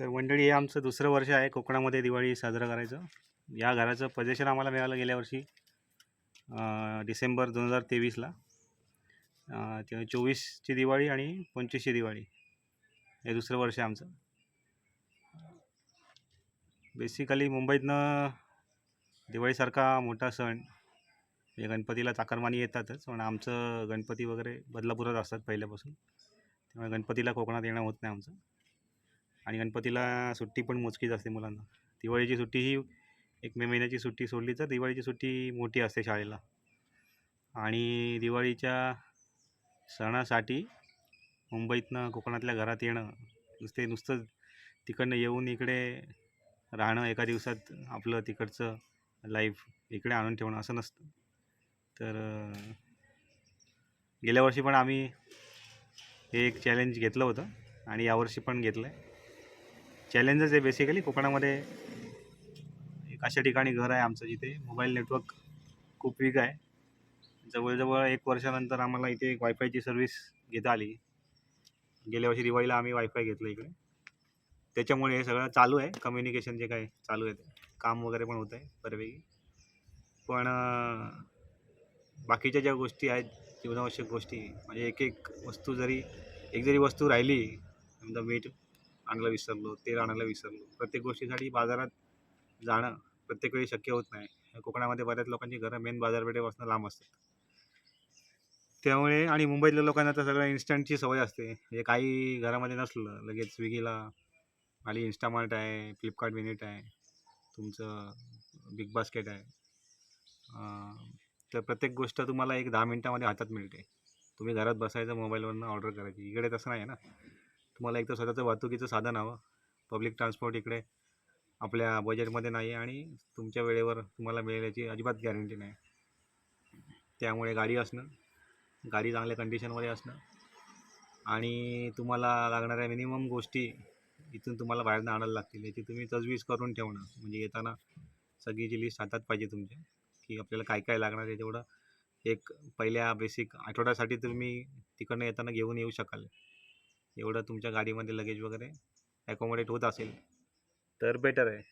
तर मंडळी हे आमचं दुसरं वर्ष आहे कोकणामध्ये दिवाळी साजरं करायचं. या घराचं पजेशन आम्हाला मिळालं गेल्या वर्षी डिसेंबर दोन हजार तेवीसला तेव्हा चोवीसची दिवाळी आणि पंचवीसची दिवाळी हे दुसरं वर्ष आहे आमचं. बेसिकली मुंबईतनं दिवाळीसारखा मोठा सण म्हणजे गणपतीला चाकरमानी येतातच पण आमचं गणपती वगैरे बदलापूरच असतात पहिल्यापासून. त्यामुळे गणपतीला कोकणात येणं होत नाही आमचं. आणि गणपतीला सुट्टी पण मोजकीच असते मुलांना. दिवाळीची सुट्टी ही एक मे महिन्याची सुट्टी सोडली तर दिवाळीची सुट्टी मोठी असते शाळेला. आणि दिवाळीच्या सणासाठी मुंबईतनं कोकणातल्या घरात येणं नुसते नुसतं तिकडनं येऊन इकडे राहणं एका दिवसात आपलं तिकडचं लाईफ इकडे आणून ठेवणं असं नसतं. तर गेल्या वर्षी पण आम्ही हे एक चॅलेंज घेतलं होतं आणि यावर्षी पण घेतलं आहे चॅलेंजेस आहे बेसिकली कोकणामध्ये एक अशा ठिकाणी घर आहे आमचं जिथे. मोबाईल नेटवर्क खूप वीक आहे. जवळजवळ एक वर्षानंतर आम्हाला इथे एक वायफायची सर्व्हिस घेता आली. गेल्या वर्षी दिवाळीला आम्ही वायफाय घेतलं इकडे. त्याच्यामुळे हे सगळं चालू आहे. कम्युनिकेशन जे काय चालू आहे ते. काम वगैरे पण होत आहे बऱ्यापैकी. पण बाकीच्या ज्या गोष्टी आहेत जीवनावश्यक गोष्टी म्हणजे एक एक वस्तू जरी एक जरी वस्तू राहिली समजा मीठ आणायला विसरलो तेल आणायला विसरलो. प्रत्येक गोष्टीसाठी बाजारात जाणं प्रत्येक वेळी शक्य होत नाही. कोकणामध्ये बऱ्याच लोकांची घरं मेन बाजारपेठेपासून लांब असतात. त्यामुळे आणि मुंबईतल्या लोकांना तर सगळं इन्स्टंटची सवय असते. म्हणजे काही घरामध्ये नसलं लगेच स्विगीला आली इन्स्टामार्ट आहे फ्लिपकार्ट मिनिट आहे तुमचं बिग बास्केट आहे. तर प्रत्येक गोष्ट तुम्हाला एक दहा मिनटामध्ये हातात मिळते. तुम्ही घरात बसायचं मोबाईलवरनं ऑर्डर करायची. इकडे तसं नाही आहे ना. तुम्हाला एक तर स्वतःचं वाहतुकीचं साधन हवं. पब्लिक ट्रान्सपोर्ट इकडे. आपल्या बजेटमध्ये नाही आहे आणि तुमच्या वेळेवर तुम्हाला मिळेल याची अजिबात गॅरंटी नाही. त्यामुळे गाडी असणं गाडी चांगल्या कंडिशनमध्ये असणं आणि तुम्हाला लागणाऱ्या मिनिमम गोष्टी इथून तुम्हाला बाहेरनं आणायला लागतील. याची तुम्ही तजवीज करून ठेवणं. म्हणजे येताना सगळीची लिस्ट हातात पाहिजे तुमच्या की आपल्याला काय काय लागणार आहे तेवढं एक पहिल्या बेसिक आठवड्यासाठी तुम्ही तिकडनं येताना घेऊन येऊ शकाल. एवढं तुमच्या गाडीमध्ये लगेज वगैरे ॲकोमोडेट होत असेल तर बेटर आहे.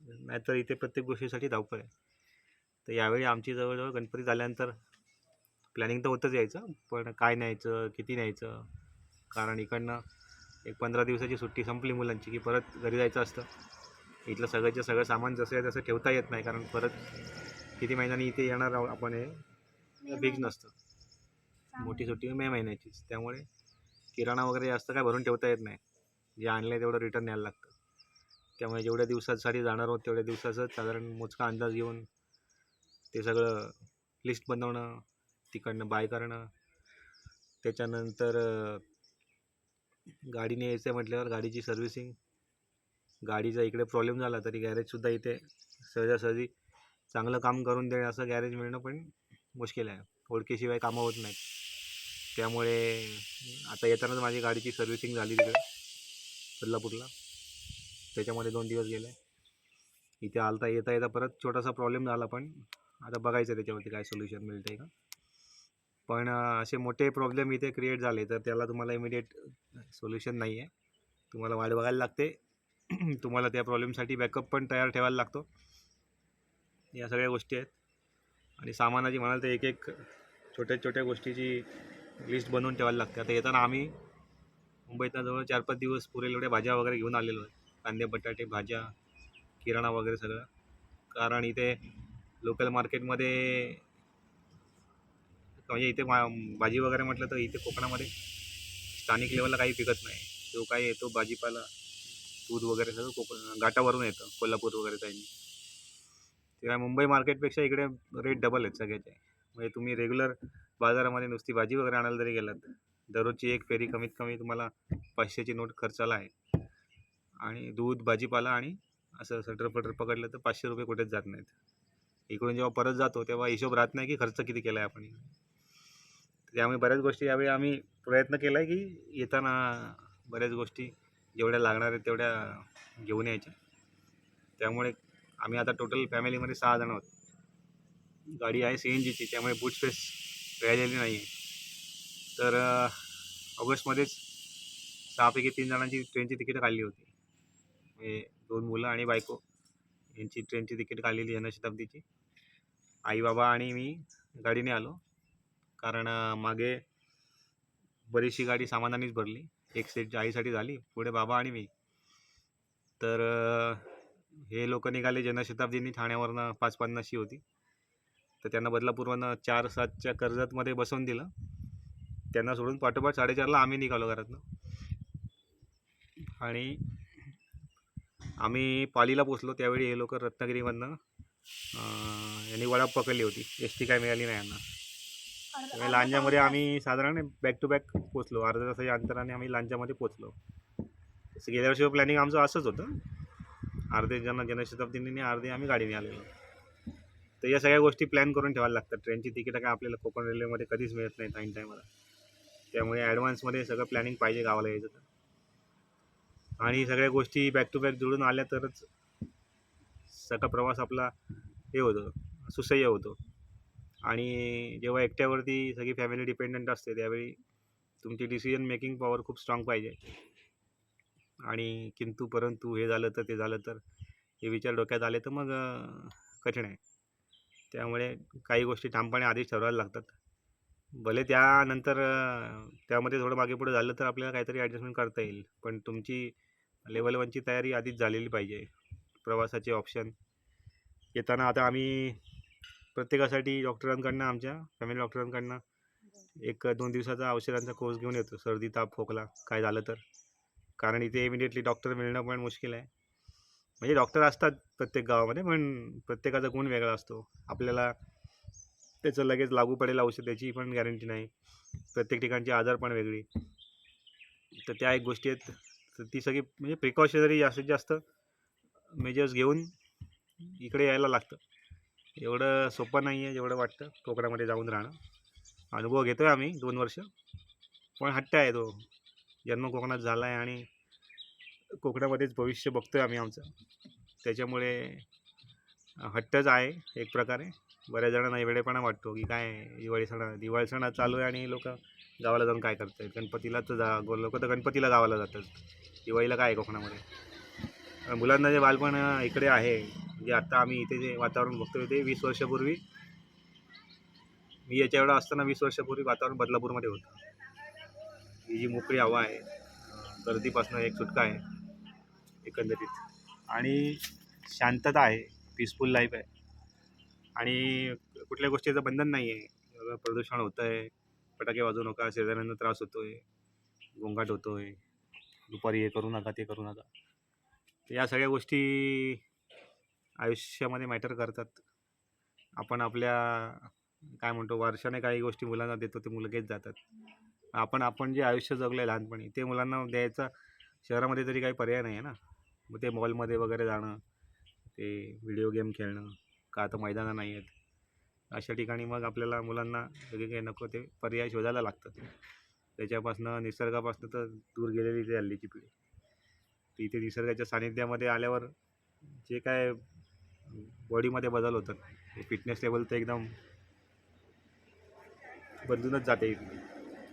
नाहीतर इथे प्रत्येक गोष्टीसाठी धावपळ आहे. तर यावेळी आमची जवळजवळ गणपती झाल्यानंतर प्लॅनिंग तर होतच यायचं पण काय न्यायचं किती न्यायचं? कारण इकडनं एक पंधरा दिवसाची सुट्टी संपली मुलांची की परत घरी जायचं असतं. इथलं सगळ्याचं सगळं सामान जसं आहे तसं ठेवता येत नाही कारण परत किती महिन्यांनी इथे येणार आहो आपण हे फिक्स नसतं. मोठी सुट्टी मे महिन्याचीच. त्यामुळे किराणा वगैरे जास्त काय भरून ठेवता येत नाही. जे आणलं तेवढं रिटर्न न्यायला लागतं. त्यामुळे जेवढ्या दिवसासाठी जाणार आहोत तेवढ्या दिवसाचं साधारण मोजका अंदाज घेऊन ते सगळं लिस्ट बनवणं तिकडनं बाय करणं. त्याच्यानंतर गाडीने यायचं आहे म्हटल्यावर गाडीची सर्व्हिसिंग गाडीचा इकडे प्रॉब्लेम झाला तरी गॅरेजसुद्धा इथे सहजासहजी चांगलं काम करून देणे असं गॅरेज मिळणं पण मुश्किल आहे. ओळखीशिवाय कामं होत नाहीत. त्यामुळे आता येतानाच माझी गाडीची सर्व्हिसिंग झाली तिकडे बदलापूरला त्याच्यामध्ये दोन दिवस गेले. इथे आलता येता येता परत छोटासा प्रॉब्लेम झाला पण. आता बघायचं त्याच्यावरती काय सोल्युशन मिळतं आहे का. पण असे मोठे प्रॉब्लेम इथे क्रिएट झाले तर त्याला तुम्हाला इमिडिएट सोल्युशन नाही आहे तुम्हाला वाट बघायला लागते. तुम्हाला त्या प्रॉब्लेमसाठी बॅकअप पण तयार ठेवायला लागतो. या सगळ्या गोष्टी आहेत. आणि सामानाची म्हणाल तर एक एक छोट्या छोट्या गोष्टीची लिस्ट बनवून ठेवायला लागते. आता येताना आम्ही मुंबईतनं जवळ चार पाच दिवस पुरेल एवढ्या भाज्या वगैरे घेऊन आलेलो आहे. कांदे बटाटे भाज्या किराणा वगैरे सगळं. कारण इथे लोकल मार्केटमध्ये म्हणजे इथे मा भाजी वगैरे म्हटलं तर इथे कोकणामध्ये स्थानिक लेवलला काही पिकत नाही. जो काही येतो भाजीपाला दूध वगैरे सगळं कोकण घाटावरून येतं कोल्हापूर वगैरे साईडने तेव्हा मुंबई मार्केटपेक्षा इकडे रेट डबल आहेत सगळ्याचे. म्हणजे तुम्ही रेग्युलर बाजारामध्ये नुसती भाजी वगैरे आणायला जरी गेलात दररोजची एक फेरी कमीत कमी तुम्हाला पाचशेची नोट खर्चाला आहे. आणि दूध भाजीपाला आणि असं सटर फटर पकडलं तर पाचशे रुपये कुठेच जात नाहीत. इकडून जेव्हा परत जातो तेव्हा हिशोब राहत नाही की खर्च किती केला आहे आपण. त्यामुळे बऱ्याच गोष्टी यावेळी आम्ही प्रयत्न केला आहे की येताना बऱ्याच गोष्टी जेवढ्या लागणार आहेत तेवढ्या घेऊन यायच्या. त्यामुळे आम्ही आता टोटल फॅमिलीमध्ये सहा जण आहोत. गाडी आहे सी एन जीची त्यामुळे बूट स्पेस मिळालेली नाही आहे. तर ऑगस्टमध्येच सहापैकी तीन जणांची ट्रेनची तिकीटं काढली होती. हे दोन मुलं आणि बायको यांची ट्रेनची तिकीट काढलेली जनशताब्दीची आई बाबा आणि मी गाडीने आलो. कारण मागे बरीचशी गाडी सामानानेच भरली. एक सीट आईसाठी झाली पुढे बाबा आणि मी. तर हे लोक निघाले जनशताब्दीनी ठाण्यावरनं पाच पन्नासशी होती. तर त्यांना बदलापूरवरनं चार सातच्या कर्जतमध्ये बसवून दिलं. त्यांना सोडून पाठोपाठ साडेचारला आम्ही निघालो घरातनं. आणि आम्ही पालीला पोचलो त्यावेळी हे लोक रत्नागिरीमधनं यांनी वडाप पकडली होती. एस टी काय मिळाली नाही यांना. त्यामुळे लांजामध्ये आम्ही साधारण बॅक टू बॅक पोचलो अर्ध्या तासाच्या अंतराने आम्ही लांजामध्ये पोचलो गेल्या वर्षी प्लॅनिंग आमचं असंच होतं. अर्धे जण जनशताब्दीने अर्धे आम्ही गाडीने आलेलो. तर या सगळ्या गोष्टी प्लॅन करून ठेवायला लागतात. ट्रेनची तिकीटं काय आपल्याला कोकण रेल्वेमध्ये कधीच मिळत नाही टाईम टायमाला त्यामुळे ॲडव्हान्समध्ये सगळं प्लॅनिंग पाहिजे गावाला यायचं तर. आणि सगळ्या गोष्टी बॅक टू बॅक जुळून आल्या तरच सगळा प्रवास आपला हे होतो सुसह्य होतो. आणि जेव्हा एकट्यावरती सगळी फॅमिली डिपेंडंट असते त्यावेळी तुमची डिसिजन मेकिंग पॉवर खूप स्ट्रॉंग पाहिजे. आणि किंतू परंतु हे झालं तर ते झालं तर हे विचार डोक्यात आले तर मग कठीण आहे. त्यामुळे काही गोष्टी ठामपणे आधीच ठरवायला लागतात. भले त्यानंतर त्यामध्ये थोडं मागे पुढे झालं तर आपल्याला काहीतरी ॲडजस्टमेंट करता येईल. पण तुमची लेवल वनची तयारी आधीच झालेली पाहिजे. प्रवासाचे ऑप्शन येताना आता आम्ही प्रत्येकासाठी डॉक्टरांकडनं आमच्या फॅमिली डॉक्टरांकडनं एक दोन दिवसाचा औषधांचा कोर्स घेऊन येतो. सर्दी ताप खोकला काय झालं तर. कारण इथे इमिडिएटली डॉक्टर मिळणं पण मुश्किल आहे. म्हणजे डॉक्टर असतात प्रत्येक गावामध्ये पण प्रत्येकाचा गुण वेगळा असतो. आपल्याला त्याचं लगेच लागू पडेल औषध त्याची पण गॅरंटी नाही. प्रत्येक ठिकाणची आजार पण वेगळी. तर त्या एक गोष्टी आहेत. तर ती सगळी म्हणजे प्रिकॉशनरी जास्तीत जास्त मेजर्स घेऊन इकडे यायला लागतं. एवढं सोपं नाही आहे जेवढं वाटतं कोकणामध्ये जाऊन राहणं. अनुभव घेतो आहे आम्ही दोन वर्ष. पण हट्ट आहे तो. जन्म कोकणात झाला आहे आणि कोकणामध्येच भविष्य बघतो आहे आम्ही आमचं. त्याच्यामुळे हट्टच आहे एक प्रकारे. बऱ्याच जणांना वेळेपणा वाटतो की काय दिवाळी सणा दिवाळी सणा चालू आहे आणि लोक गावाला जाऊन काय करतात गणपतीला तर जा लोक तर गणपतीला गावाला जातात. दिवाळीला काय आहे कोकणामध्ये? मुलांना जे बालपण इकडे आहे जे आत्ता आम्ही इथे जे वातावरण बघतोय ते वीस वर्षापूर्वी मी याच्या एवढा असताना वीस वर्षापूर्वी वातावरण बदलापूरमध्ये होतं. ही जी मोकळी हवा आहे गर्दीपासून एक सुटका आहे एकंदरीत. आणि शांतता आहे पीसफुल लाईफ आहे. आणि कुठल्या गोष्टीचं बंधन नाही आहे. प्रदूषण होतं आहे फटाके वाजवू नका शेजाऱ्यांना त्रास होतो आहे गोंगाट होतो आहे दुपारी हे करू नका ते करू नका. या सगळ्या गोष्टी आयुष्यामध्ये मॅटर करतात. आपण आपल्या काय म्हणतो वर्षाने काही गोष्टी मुलांना देतो ते मुलं घेत जातात. आपण आपण जे आयुष्य जगलं आहे लहानपणी ते मुलांना द्यायचा शहरामध्ये तरी काही पर्याय नाही आहे ना. मग ते मॉलमध्ये वगैरे जाणं ते व्हिडिओ गेम खेळणं का आता मैदानं नाही आहेत? अशा ठिकाणी मग आपल्याला मुलांना सगळे काही नको ते पर्याय शोधायला लागतात. त्याच्यापासनं निसर्गापासनं तर दूर गेलेली ते हल्लीची पिढी. ती इथे निसर्गाच्या सानिध्यामध्ये आल्यावर जे काय बॉडीमध्ये बदल होतात ते फिटनेस लेवल तर एकदम बदलूनच जाते.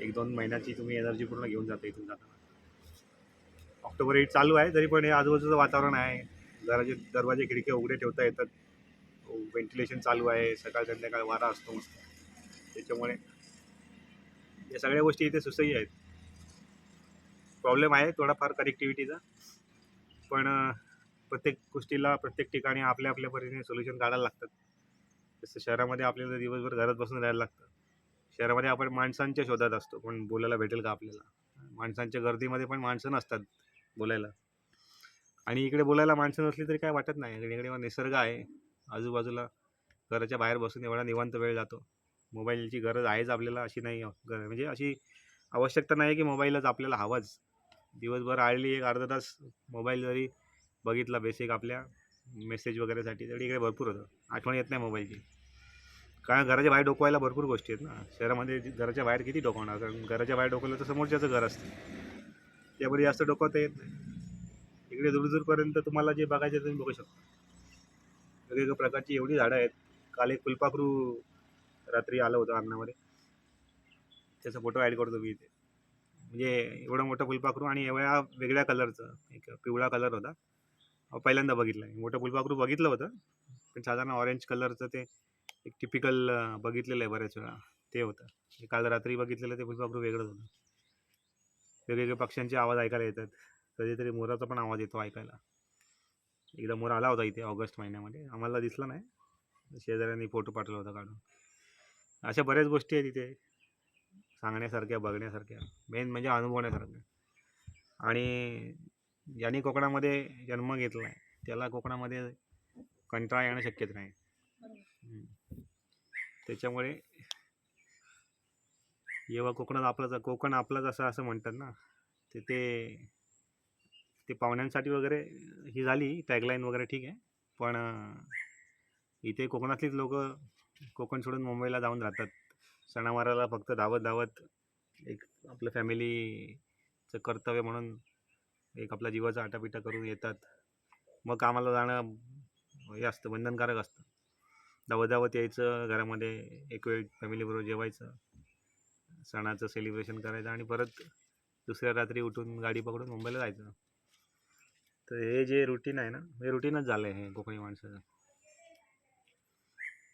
एक दोन महिन्याची तुम्ही एनर्जी पूर्ण घेऊन जाता इथून जाताना. ऑक्टोबर एट चालू आहे तरी पण हे आजूबाजूचं वातावरण आहे. घराचे दरवाजे खिडक्या उघडे ठेवता येतात. व्हेंटिलेशन चालू आहे सकाळ संध्याकाळ वारा असतो मस्त. त्याच्यामुळे या सगळ्या गोष्टी इथे सुसह्य आहेत. प्रॉब्लेम आहे थोडाफार कनेक्टिव्हिटीचा पण प्रत्येक गोष्टीला प्रत्येक ठिकाणी आपल्या आपल्या परीने सोल्युशन काढायला लागतात. जसं शहरामध्ये आपल्याला दिवसभर घरात बसून राहायला लागतं. शहरामध्ये आपण माणसांच्या शोधात असतो. पण बोलायला भेटेल का आपल्याला? माणसांच्या गर्दीमध्ये पण माणसं नसतात. बोलायला. आणि इकडे बोलायला माणसं नसली तरी काय वाटत नाही. इकडे इकडे निसर्ग आहे. आजूबाजूला घराच्या बाहेर बसून एवढा निवांत वेळ जातो. मोबाईलची गरज आहेच आपल्याला अशी नाही. म्हणजे अशी आवश्यकता नाही की मोबाईलच आपल्याला हवाच. दिवसभर आळली एक अर्धा तास मोबाईल जरी बघितला बेसिक आपल्या मेसेज वगैरेसाठी तरी इकडे भरपूर होतं. आठवण येत नाही मोबाईलची. कारण घराच्या बाहेर डोकवायला भरपूर गोष्टी आहेत ना. शहरामध्ये घराच्या बाहेर किती डोकवणार? कारण घराच्या बाहेर डोकवलं तर समोरच्याचं घर असतं. त्यामुळे जास्त डोकं येत नाही. इकडे दूरदूरपर्यंत तुम्हाला जे बघायचे तुम्ही बघू शकता. वेगवेगळ्या प्रकारची एवढी झाडं आहेत. काल एक फुलपाखरू रात्री आलं होतं अंगणामध्ये. त्याचा फोटो ॲड करतो मी इथे. म्हणजे एवढं मोठं फुलपाखरू आणि एवढ्या वेगळ्या कलरचं एक पिवळा कलर होता. पहिल्यांदा बघितलं आहे मोठं फुलपाखरू बघितलं होतं. पण साधारण ऑरेंज कलरचं ते एक टिपिकल बघितलेलं आहे बऱ्याच वेळा. ते होतं. काल रात्री बघितलेलं ते फुलपाखरू वेगळंच होतं. वेगवेगळ्या पक्ष्यांचे आवाज ऐकायला येतात. कधीतरी मोराचा पण आवाज येतो ऐकायला. एकदा मोर आला होता इथे ऑगस्ट महिन्यामध्ये. आम्हाला दिसला नाही. शेजाऱ्यांनी फोटो पाठवला होता काढून. अशा बऱ्याच गोष्टी आहेत इथे. सांगण्यासारख्या बघण्यासारख्या. मेन म्हणजे अनुभवण्यासारख्या आणि ज्यांनी कोकणामध्ये जन्म घेतला आहे त्याला कोकणामध्ये कंटाळा येणं शक्यच नाही. त्याच्यामुळे जेव्हा कोकणात आपलं कोकण आपलाच असं असं म्हणतात ना ते ते ते पाहुण्यांसाठी वगैरे ही झाली टॅगलाईन वगैरे ठीक आहे. पण इथे कोकणातलीच लोक कोकण सोडून मुंबईला जाऊन राहतात. सणावाराला फक्त धावत धावत एक आपलं फॅमिलीचं कर्तव्य म्हणून एक आपला जीवाचा आटापिटा करून येतात. मग कामाला जाणं हे असतं बंधनकारक असतं. धावत धावत यायचं घरामध्ये एक वेळ फॅमिलीबरोबर जेवायचं. सणाचं सेलिब्रेशन करायचं आणि परत दुसऱ्या रात्री उठून गाडी पकडून मुंबईला जायचं. तर हे जे रुटीन आहे ना हे रुटीनच झालं आहे हे कोकणी माणसाचं.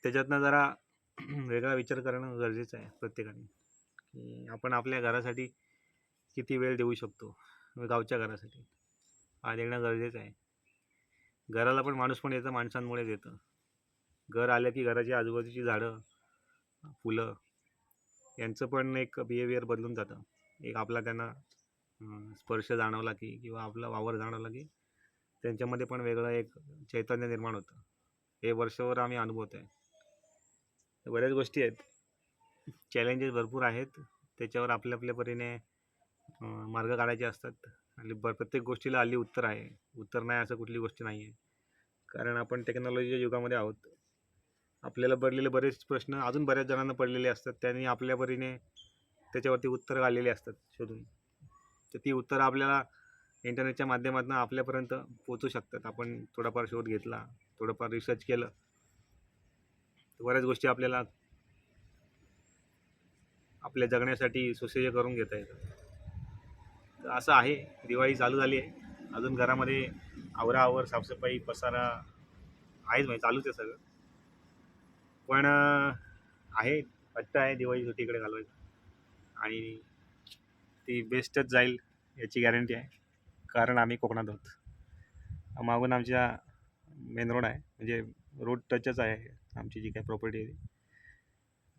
त्याच्यातनं जरा वेगळा विचार करणं गरजेचं आहे प्रत्येकाने. की आपण आपल्या घरासाठी किती वेळ देऊ शकतो? गावच्या घरासाठी. हा देणं गरजेचं आहे. घराला पण माणूस पण येतं माणसांमुळेच येतं. घर आलं की घराची आजूबाजूची झाडं फुलं यांचं पण एक बिहेवियर बदलून जातं. एक आपला त्यांना स्पर्श जाणवला की किंवा आपला वावर जाणवला की त्यांच्यामध्ये पण वेगळं एक चैतन्य निर्माण होतं. हे वर्षभर आम्ही अनुभवत आहे. बऱ्याच गोष्टी आहेत. चॅलेंजेस भरपूर आहेत. त्याच्यावर आपल्या आपल्या परीने मार्ग काढायचे असतात. आणि ब प्रत्येक गोष्टीला हल्ली उत्तर आहे. उत्तर नाही असं कुठली गोष्ट नाही आहे कारण आपण टेक्नॉलॉजीच्या युगामध्ये आहोत. आपल्याला पडलेले बरेच प्रश्न अजून बऱ्याच जणांना पडलेले असतात. त्यांनी आपल्या परीने त्याच्यावरती उत्तरं आलेली असतात शोधून. तर ती उत्तरं आपल्याला इंटरनेटच्या माध्यमातून आपल्यापर्यंत पोचू शकतात. आपण थोडाफार शोध घेतला थोडंफार रिसर्च केलं तर बऱ्याच गोष्टी आपल्याला आपल्या जगण्यासाठी सुसह्य करून घेता येतात. तर असं आहे. दिवाळी चालू झाली आहे. अजून घरामध्ये आवराआवर साफसफाई पसारा आहेच म्हणजे चालूच आहे सगळं. पण आहे. पत्ता आहे दिवाळी सुट्टीकडे घालवायचं. आणि ती बेस्टच जाईल याची गॅरंटी आहे. कारण आम्ही कोकणात आहोत. मागून आमच्या मेन रोड आहे. म्हणजे रोड टचच आहे आमची जी काही प्रॉपर्टी आहे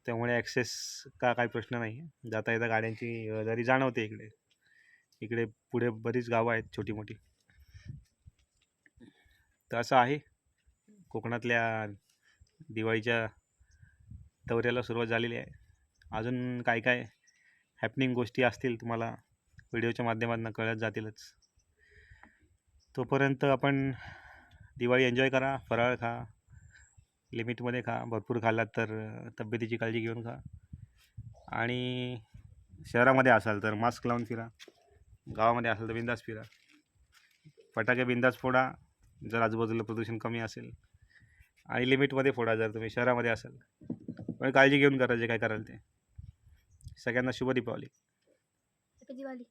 त्यामुळे ॲक्सेस का काही प्रश्न नाही. आहे जाता येता गाड्यांची रहदारी जाणवते इकडे. इकडे पुढे बरीच गावं आहेत छोटी मोठी. तर असं आहे. कोकणातल्या दिवाळीच्या दौऱ्याला सुरुवात झालेली आहे. अजून काय काय हॅपनिंग गोष्टी असतील तुम्हाला व्हिडिओच्या माध्यमातून कळत जातीलच. तोपर्यंत आपण दिवाळी एन्जॉय करा फराळ खा लिमिटमध्ये खा भरपूर खाल्लात तर तब्येतीची काळजी घेऊन खा. आणि शहरामध्ये असाल तर मास्क लावून फिरा गावामध्ये असाल तर बिंदास फिरा. फटाके बिंदास फोडा जर आजूबाजूला प्रदूषण कमी असेल. आणि लिमिटमध्ये फोडा जर तुम्ही शहरामध्ये असाल. पण काळजी घेऊन करायचे काय कराल ते. सगळ्यांना शुभ दीपावली. दिवाळी.